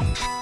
Bye.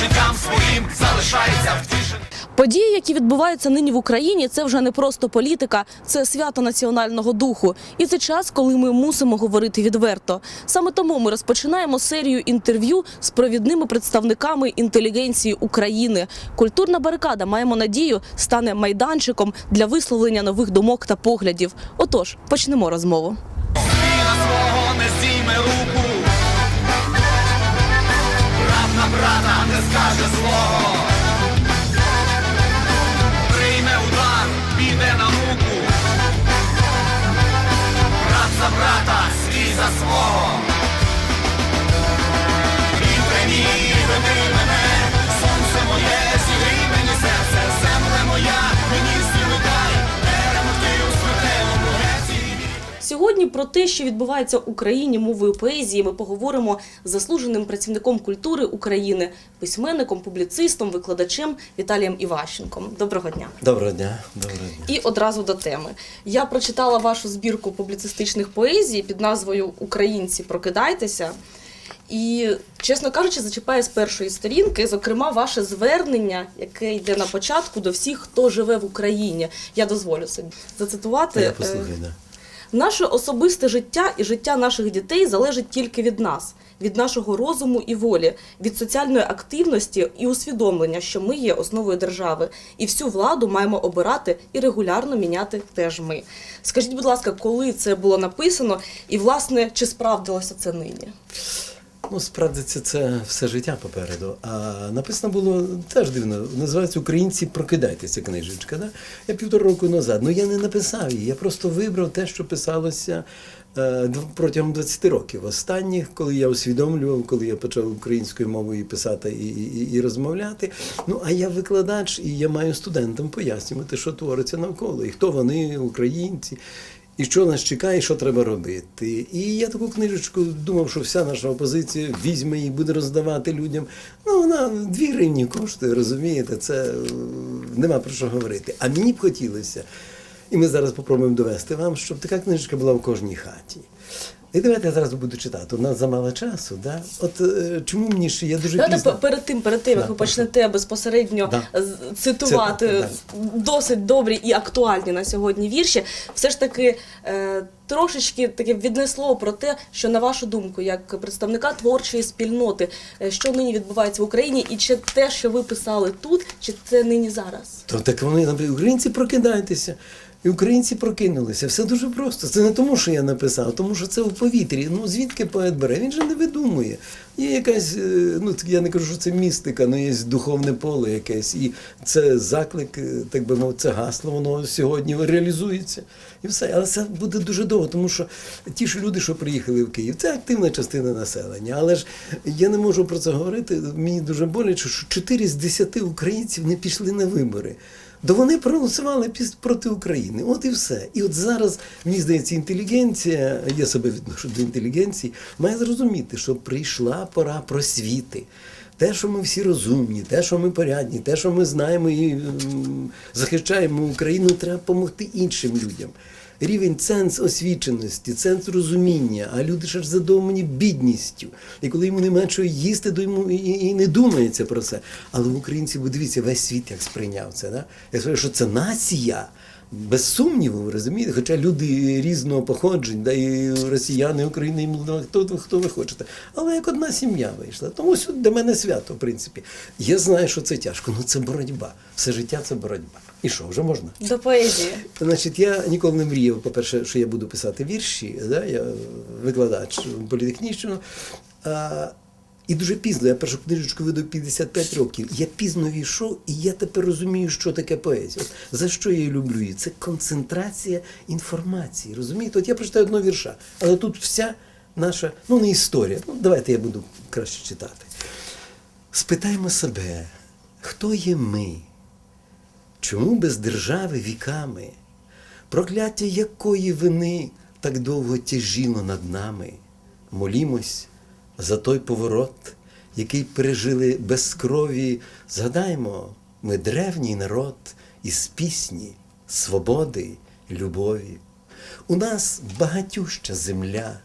Життям своїм залишається втішений. Події, які відбуваються нині в Україні, це вже не просто політика, це свято національного духу. І це час, коли ми мусимо говорити відверто. Саме тому ми розпочинаємо серію інтерв'ю з провідними представниками інтелігенції України. Культурна барикада, маємо надію, стане майданчиком для висловлення нових думок та поглядів. Отож, почнемо розмову. Зміна свого не здійме руку. Про те, що відбувається в Україні мовою поезії, ми поговоримо з заслуженим працівником культури України, письменником, публіцистом, викладачем Віталієм Іващенком. Доброго дня. Доброго дня, доброго дня. І одразу до теми. Я прочитала вашу збірку публіцистичних поезій під назвою Українці прокидайтеся. І, чесно кажучи, зачіпаю з першої сторінки, зокрема, ваше звернення, яке йде на початку до всіх, хто живе в Україні. Я дозволю собі зацитувати. Я е, послухаю, да. Наше особисте життя і життя наших дітей залежить тільки від нас, від нашого розуму і волі, від соціальної активності і усвідомлення, що ми є основою держави, і всю владу маємо обирати і регулярно міняти теж ми. Скажіть, будь ласка, коли це було написано, і власне чи справдилося це нині? Ну, справді це, це все життя попереду. А написано було теж дивно. Називається Українці прокидайтеся книжечка. Да? Я півтора року назад. Ну я не написав її. Я просто вибрав те, що писалося е, протягом 20 років. Останніх, коли я усвідомлював, коли я почав українською мовою писати і, і, і розмовляти. Ну а я викладач, і я маю студентам пояснювати, що твориться навколо, і хто вони, українці. І що нас чекає, і що треба робити. І я таку книжечку думав, що вся наша опозиція візьме і буде роздавати людям. Ну, вона дві гривні коштує, розумієте, це е, нема про що говорити. А мені б хотілося, і ми зараз попробуємо довести вам, щоб така книжечка була в кожній хаті. І давайте я зараз буду читати. У нас замало часу. Да? От е, чому мені ще я дуже Давайте пізно... перед тим, перед тим, як Да, ви почнете безпосередньо Да. з- цитувати Це- досить добрі і актуальні на сьогодні вірші, все ж таки е, трошечки таке відне слово про те, що на вашу думку, як представника творчої спільноти, е, що нині відбувається в Україні, і чи те, що ви писали тут, чи це нині зараз? То так вони написали, українці прокидайтеся. І українці прокинулися. Все дуже просто. Це не тому, що я написав, тому що це в повітрі. Ну звідки поет бере? Він же не видумує. Є якась, е, ну я не кажу, що це містика, але є духовне поле якесь. І це заклик, е, так би мовити, це гасло, воно сьогодні реалізується. І все. Але це буде дуже довго, тому що ті ж люди, що приїхали в Київ, це активна частина населення. Але ж я не можу про це говорити. Мені дуже боляче, що 4 з 10 українців не пішли на вибори. То вони проголосували проти України. От і все. І от зараз, мені здається, інтелігенція, я себе відношу до інтелігенції, має зрозуміти, що прийшла пора просвіти. Те, що ми всі розумні, те, що ми порядні, те, що ми знаємо і захищаємо Україну, треба допомогти іншим людям. Рівень ценз освіченості, ценз розуміння, а люди ж задоволені бідністю. І коли йому нема чого їсти, то йому і, не думається про це. Але українці, бо дивіться, весь світ як сприйняв це. Да? Я скажу, що це нація. Без сумніву, розумієте, хоча люди різного походження, да, і росіяни, і України, і Молдова, хто, хто ви хочете. Але як одна сім'я вийшла. Тому сьогодні для мене свято, в принципі. Я знаю, що це тяжко, але це боротьба. Все життя це боротьба. І що, вже можна? До поезії. Значить, я ніколи не мріяв, по-перше, що я буду писати вірші, да? я викладач політехнічного. І дуже пізно, я першу книжечку видав 55 років. Я пізно війшов, і я тепер розумію, що таке поезія. От за що я її люблю? її? Це концентрація інформації. Розумієте? От я прочитаю одного вірша, але тут вся наша, ну не історія. Ну, давайте я буду краще читати. Спитаймо себе, хто є ми? Чому без держави віками? Прокляття якої вини так довго тяжіло над нами? Молімось за той поворот, який пережили без крові. Згадаймо, ми древній народ із пісні, свободи, любові. У нас багатюща земля,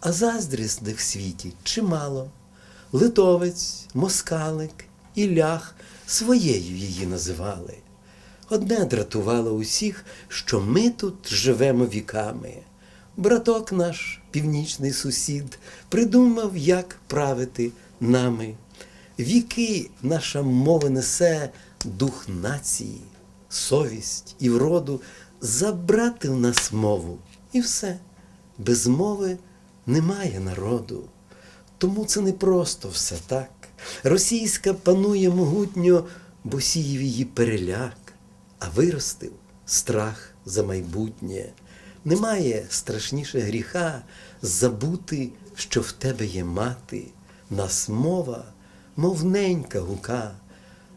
а заздрісних в світі чимало. Литовець, москалик і лях своєю її називали. Одне дратувало усіх, що ми тут живемо віками. Браток наш, північний сусід, придумав, як правити нами. Віки наша мова несе дух нації, совість і вроду забрати в нас мову. І все. Без мови немає народу. Тому це не просто все так. Російська панує могутньо, бо сіяв її переляк, а виростив страх за майбутнє. Немає страшніше гріха забути, що в тебе є мати, нас мова, мов ненька гука.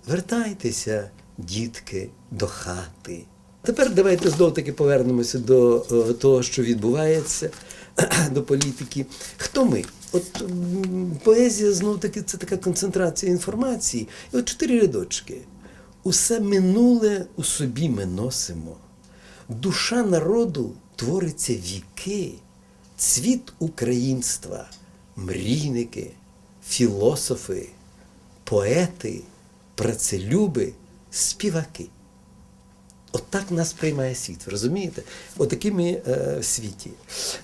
Вертайтеся, дітки, до хати. Тепер давайте знов таки повернемося до е, того, що відбувається, до політики. Хто ми? От поезія знов таки це така концентрація інформації. І от чотири рядочки. Усе минуле у собі ми носимо. Душа народу твориться віки, цвіт українства, мрійники, філософи, поети, працелюби, співаки. Отак нас приймає світ, розумієте? Отакі ми е, в світі.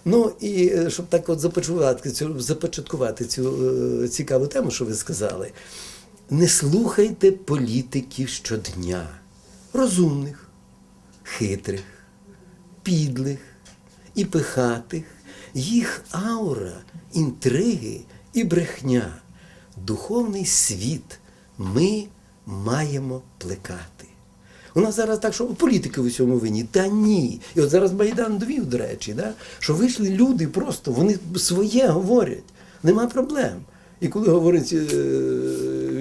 Ну і е, щоб так от започаткувати цю, започаткувати цю е, цікаву тему, що ви сказали, не слухайте політиків щодня, розумних, хитрих, підлих і пихатих, їх аура, інтриги і брехня, духовний світ ми маємо плекати. У нас зараз так, що політики в усьому винні. Та ні. І от зараз Майдан довів, до речі, да? що вийшли люди просто, вони своє говорять, нема проблем. І коли говорять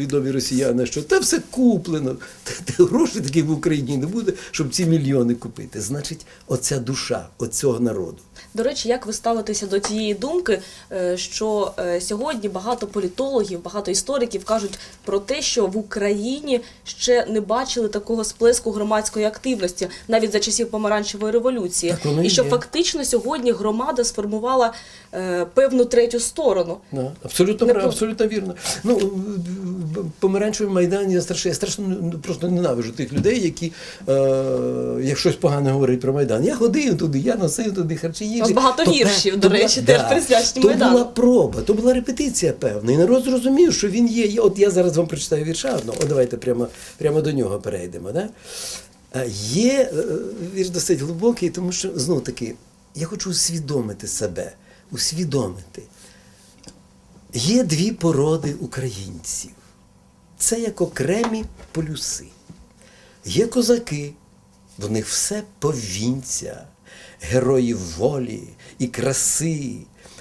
е, відомі росіяни, що та все куплено, та грошей таких в Україні не буде, щоб ці мільйони купити. Значить, оця душа оцього народу. До речі, як ви ставитеся до тієї думки, е, що е, сьогодні багато політологів, багато істориків кажуть про те, що в Україні ще не бачили такого сплеску громадської активності навіть за часів помаранчевої революції, Так і що є. фактично сьогодні громада сформувала е, певну третю сторону. Да, абсолютно, Не абсолютно вірно. Ну, помаранчевий майдан я страшно, я страшно ну, просто ненавижу тих людей, які, е, як щось погане говорять про Майдан. Я ходив туди, я носив туди харчі їжі. У багато То віршів, пе- до речі, теж присвячені То Майдану. була проба, то була репетиція певна. І народ зрозумів, що він є. От я зараз вам прочитаю вірша одного. О, давайте прямо, прямо до нього перейдемо. Да? Є е, вірш досить глибокий, тому що знов таки я хочу усвідомити себе, усвідомити. Є дві породи українців. Це як окремі полюси. Є козаки, в них все повінця, герої волі і краси,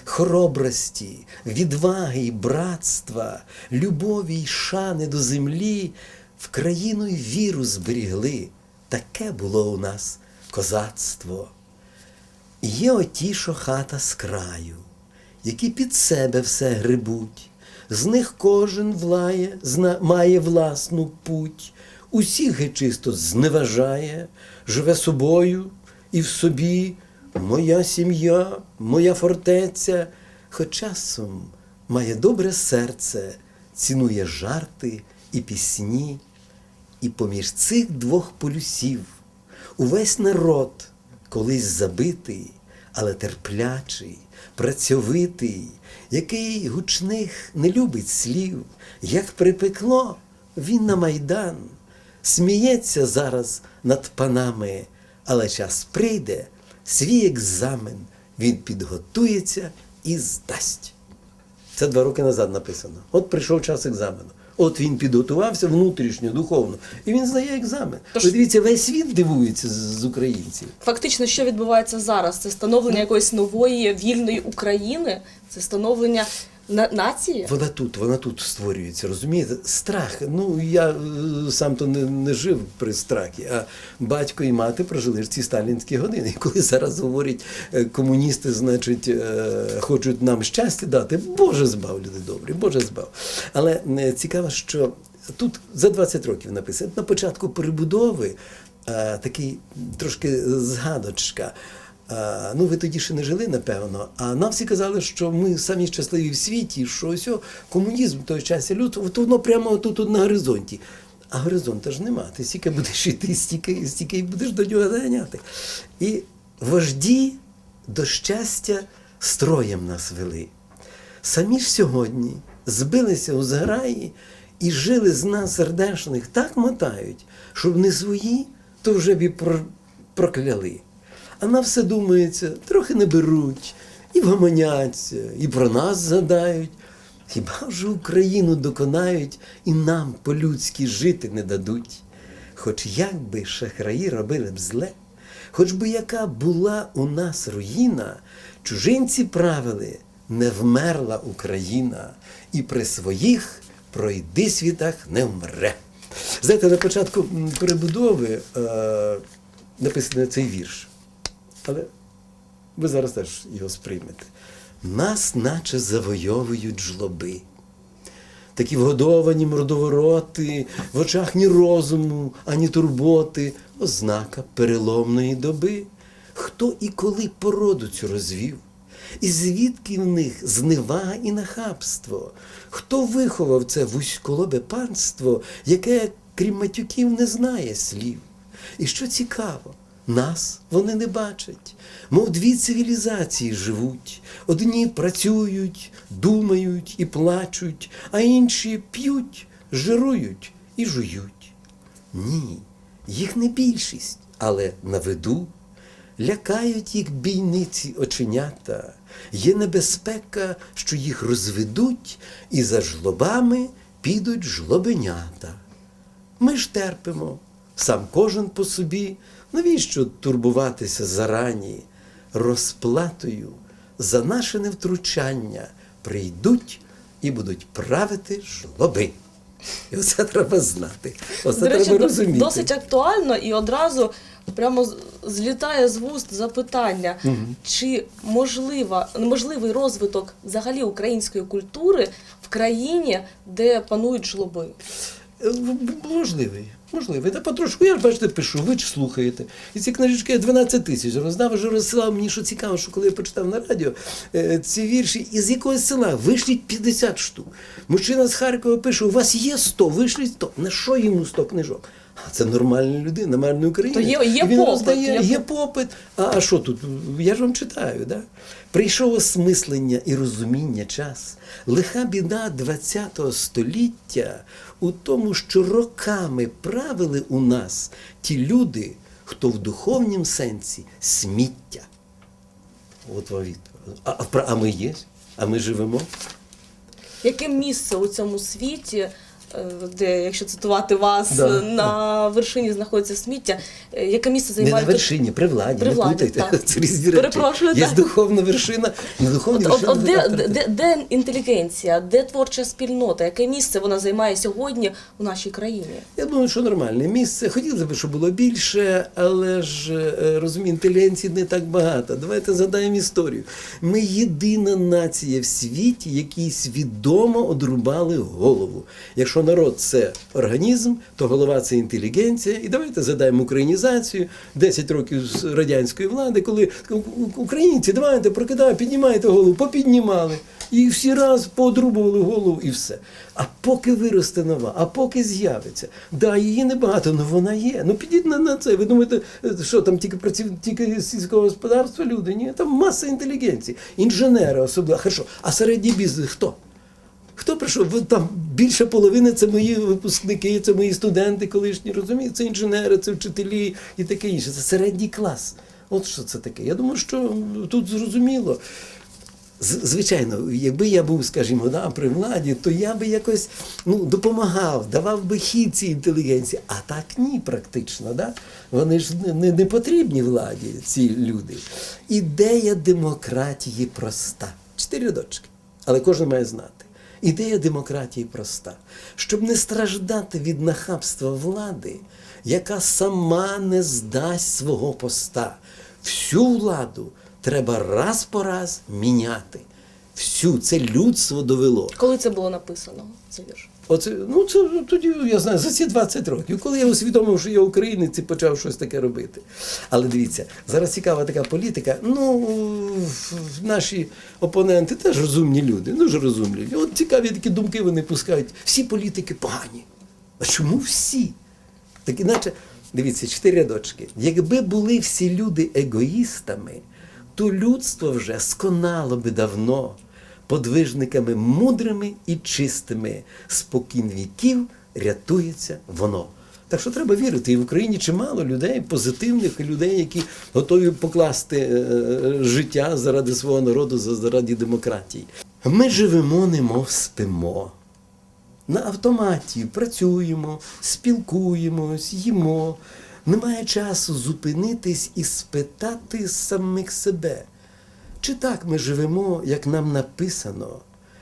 хоробрості, відваги і братства, любові й шани до землі, в країну й віру зберігли. Таке було у нас козацтво. Є оті, що хата з краю, які під себе все грибуть. З них кожен влає, зна, має власну путь, усіх гечисто зневажає, живе собою і в собі моя сім'я, моя фортеця, хоч часом має добре серце, цінує жарти і пісні. І поміж цих двох полюсів увесь народ, колись забитий, але терплячий, працьовитий, який гучних не любить слів, як припекло, він на майдан, сміється зараз над панами, але час прийде, свій екзамен він підготується і здасть. Це два роки назад написано. От прийшов час екзамену. От він підготувався внутрішньо, духовно, і він здає екзамен. Тож- Ви дивіться, весь світ дивується з, з українців. Фактично, що відбувається зараз? Це становлення якоїсь нової вільної України, це становлення на-. Вона тут, вона тут створюється, розумієте? Страх. Ну я е, сам то не, не жив при страхі, а батько і мати прожили ж ці сталінські години. І коли зараз говорять е, комуністи, значить, е, хочуть нам щастя дати, Боже збав, люди добрі, Боже збав. Але цікаво, що тут за 20 років написано на початку перебудови такий трошки згадочка. Ну, ви тоді ще не жили, напевно. А нам всі казали, що ми самі щасливі в світі, що ось комунізм в той час людство, от воно прямо тут, на горизонті. А горизонта ж нема. Ти стільки будеш йти, стільки, стільки будеш до нього ганяти. І вожді до щастя строєм нас вели. Самі ж сьогодні збилися у зграї і жили з нас сердешних, так мотають, щоб не свої, то вже б і прокляли. А на все думається, трохи не беруть, і вгомоняться, і про нас згадають. Хіба ж Україну доконають і нам по-людськи жити не дадуть? Хоч як би шахраї робили б зле, хоч би яка була у нас руїна, чужинці правили, не вмерла Україна, і при своїх пройди світах не вмре. Знаєте, на початку перебудови е, написаний цей вірш. Але ви зараз теж його сприймете. Нас, наче завойовують жлоби. Такі вгодовані мордовороти, в очах ні розуму, ані турботи, ознака переломної доби. Хто і коли породу цю розвів? І звідки в них зневага і нахабство? Хто виховав це вузьколобе панство, яке, крім матюків, не знає слів? І що цікаво, нас вони не бачать, мов дві цивілізації живуть. Одні працюють, думають і плачуть, а інші п'ють, жирують і жують. Ні, їх не більшість, але на виду лякають їх бійниці оченята. Є небезпека, що їх розведуть, і за жлобами підуть жлобенята. Ми ж терпимо, сам кожен по собі. Навіщо турбуватися зарані? Розплатою за наше невтручання прийдуть і будуть правити жлоби. І оце треба знати. Оце До речі, треба розуміти. досить актуально і одразу прямо злітає з вуст запитання, чи можлива, можливий розвиток взагалі української культури в країні, де панують жлоби? Е, Можливий, можливий. Та потрошку, я ж бачите, пишу, ви ж слухаєте. І ці книжечки я 12 тисяч роздав, вже розсилав. Мені що цікаво, що коли я почитав на радіо е, ці вірші, із якогось села вишліть 50 штук. Мужчина з Харкова пише: у вас є 100, вишліть 100. На що йому 100 книжок? А це нормальна людина, нормальний українець. То є- є він попит, роздає, є попит. А, а що тут? Я ж вам читаю, да? Прийшов осмислення і розуміння час. Лиха біда ХХ століття у тому, що роками правили у нас ті люди, хто в духовнім сенсі сміття. От вам відповідь. А, а, ми є? А ми живемо? Яке місце у цьому світі, де, якщо цитувати вас, Да. е, на вершині знаходиться сміття, е, яке місце Не на вершині, при владі, При не владі, путайте. так. Це різні речі. Перепрошую, Є так. духовна вершина, на духовній От, от, вершині. от де, авторитет. де, де інтелігенція, де творча спільнота, яке місце вона займає сьогодні у нашій країні? Я думаю, що нормальне місце. Хотілося б, щоб було більше, але ж е, розумію, інтелігенції не так багато. Давайте згадаємо історію. Ми єдина нація в світі, якій свідомо одрубали голову. Якщо народ це організм, то голова це інтелігенція. І давайте згадаємо українізацію 10 років з радянської влади, коли українці, давайте прокидаємо, піднімайте голову, попіднімали. І всі раз поодрубували голову і все. А поки виросте нова, а поки з'явиться, да, її небагато, але вона є. Ну підіть на, на це. Ви думаєте, е, що там тільки праців, тільки сільського господарства люди? Ні, там маса інтелігенції, інженери особливо. Хорошо, а середній бізнес хто? Хто прийшов? Ви Там більше половини це мої випускники, це мої студенти колишні, розумієте? Це інженери, це вчителі і таке інше. Це середній клас. От що це таке. Я думаю, що тут зрозуміло. Звичайно, якби я був, скажімо, да, при владі, то я би якось ну, допомагав, давав би хід цій інтелігенції. А так ні, практично. Да? Вони ж не, не потрібні владі, ці люди. Ідея демократії проста. Чотири дочки. Але кожен має знати. Ідея демократії проста. Щоб не страждати від нахабства влади, яка сама не здасть свого поста. Всю владу треба раз по раз міняти. Всю це людство довело. Коли це було написано? Це вірш. Оце, ну це тоді я знаю за ці 20 років, коли я усвідомив, що я українець і почав щось таке робити. Але дивіться, зараз цікава така політика. Ну наші опоненти теж розумні люди, дуже розумні. От цікаві такі думки вони пускають. Всі політики погані. А чому всі? Так іначе, дивіться, чотири рядочки. Якби були всі люди егоїстами, то людство вже сконало би давно подвижниками мудрими і чистими. Спокін віків рятується воно. Так що треба вірити, і в Україні чимало людей, позитивних людей, які готові покласти е, життя заради свого народу, заради демократії. Ми живемо, немов спимо. На автоматі працюємо, спілкуємось, їмо. Немає часу зупинитись і спитати самих себе. Чи так ми живемо, як нам написано,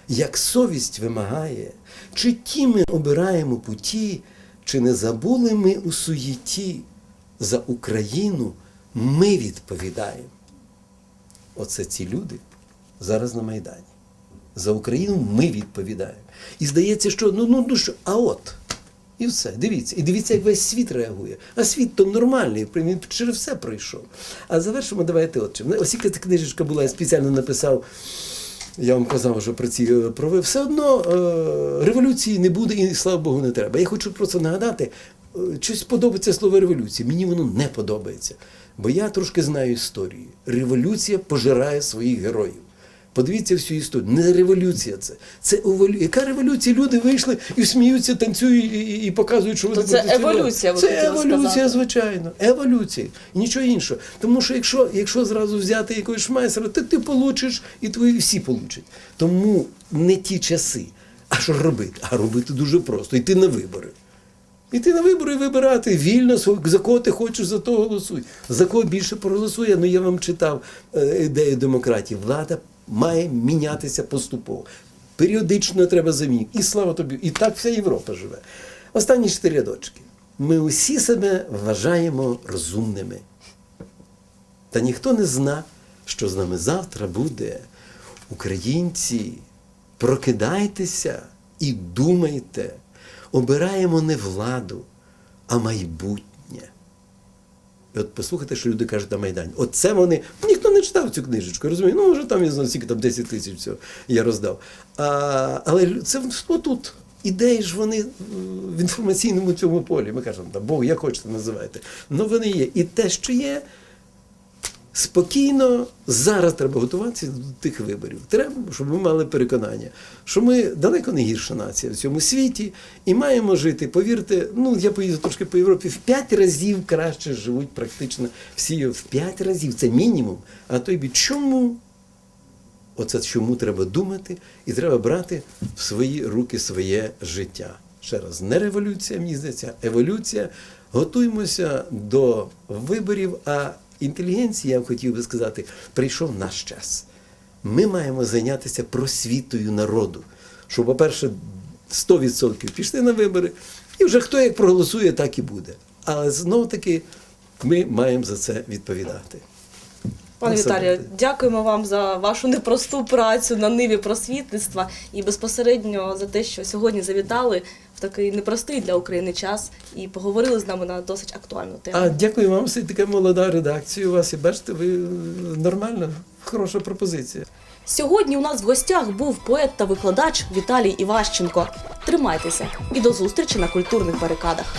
як совість вимагає, чи ті ми обираємо путі, чи не забули ми у суєті за Україну ми відповідаємо. Оце ці люди зараз на Майдані. За Україну ми відповідаємо. І здається, що ну, ну, ну що, а от. І все, дивіться. І дивіться, як весь світ реагує. А світ то нормальний, він через все пройшов. А завершимо, давайте от чим. Ось яка ця книжечка була, я спеціально написав. Я вам казав, що про ці е, прови. Все одно е, революції не буде і слава Богу не треба. Я хочу просто нагадати, е, щось подобається слово революція. Мені воно не подобається. Бо я трошки знаю історію. Революція пожирає своїх героїв. Подивіться всю історію. Не революція це. Це еволю... Яка революція? Люди вийшли і сміються, танцюють і, і, і показують, що вони це еволюція, ви Це еволюція, сказати. звичайно. Еволюція. І нічого іншого. Тому що якщо, якщо зразу взяти якогось шмайсера, то ти получиш і твої всі получать. Тому не ті часи. А що робити? А робити дуже просто. Йти на вибори. Іти на вибори і вибирати вільно, за кого ти хочеш, за того голосуй. За кого більше проголосує. Ну я вам читав е, ідею демократії. Влада має мінятися поступово. Періодично треба замінити. І слава тобі, і так вся Європа живе. Останні чотири рядочки. Ми усі себе вважаємо розумними. Та ніхто не зна, що з нами завтра буде. Українці, прокидайтеся і думайте. Обираємо не владу, а майбутнє. От послухайте, що люди кажуть на Майдані. От це вони. Ніхто не читав цю книжечку, розумієте? Ну, вже там я знаю, скільки там 10 тисяч всього я роздав. А, але це отут. Ідеї ж вони в інформаційному цьому полі. Ми кажемо, Бог, як хочете називайте. Ну вони є. І те, що є, спокійно зараз треба готуватися до тих виборів. Треба, щоб ми мали переконання, що ми далеко не гірша нація в цьому світі і маємо жити. Повірте, ну я поїду трошки по Європі, в п'ять разів краще живуть практично всі в п'ять разів. Це мінімум. А то й бі- чому? Оце чому треба думати, і треба брати в свої руки своє життя. Ще раз, не революція, мені здається, еволюція. Готуємося до виборів, а інтелігенції, я хотів би сказати, прийшов наш час. Ми маємо зайнятися просвітою народу. Щоб, по-перше, 100% пішли на вибори, і вже хто як проголосує, так і буде. Але знов таки ми маємо за це відповідати. Пане Віталію, дякуємо вам за вашу непросту працю на ниві просвітництва і безпосередньо за те, що сьогодні завітали в такий непростий для України час і поговорили з нами на досить актуальну тему. А дякую вам, все така молода редакція у вас. І бачите, ви нормально, нормальна, хороша пропозиція. Сьогодні у нас в гостях був поет та викладач Віталій Іващенко. Тримайтеся і до зустрічі на культурних барикадах.